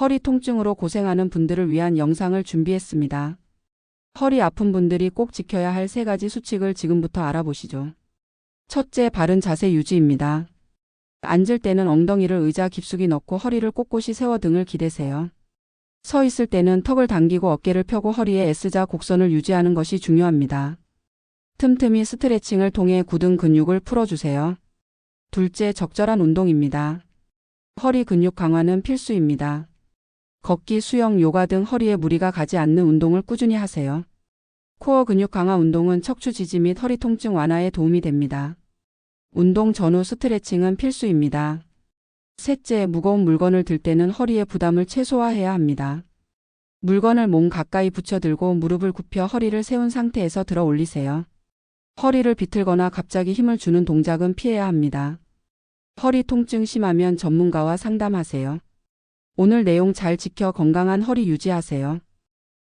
허리 통증으로 고생하는 분들을 위한 영상을 준비했습니다. 허리 아픈 분들이 꼭 지켜야 할 세 가지 수칙을 지금부터 알아보시죠. 첫째, 바른 자세 유지입니다. 앉을 때는 엉덩이를 의자 깊숙이 넣고 허리를 꼿꼿이 세워 등을 기대세요. 서 있을 때는 턱을 당기고 어깨를 펴고 허리에 S자 곡선을 유지하는 것이 중요합니다. 틈틈이 스트레칭을 통해 굳은 근육을 풀어주세요. 둘째, 적절한 운동입니다. 허리 근육 강화는 필수입니다. 걷기, 수영, 요가 등 허리에 무리가 가지 않는 운동을 꾸준히 하세요. 코어 근육 강화 운동은 척추 지지 및 허리 통증 완화에 도움이 됩니다. 운동 전후 스트레칭은 필수입니다. 셋째, 무거운 물건을 들 때는 허리의 부담을 최소화해야 합니다. 물건을 몸 가까이 붙여 들고 무릎을 굽혀 허리를 세운 상태에서 들어 올리세요. 허리를 비틀거나 갑자기 힘을 주는 동작은 피해야 합니다. 허리 통증 심하면 전문가와 상담하세요. 오늘 내용 잘 지켜 건강한 허리 유지하세요.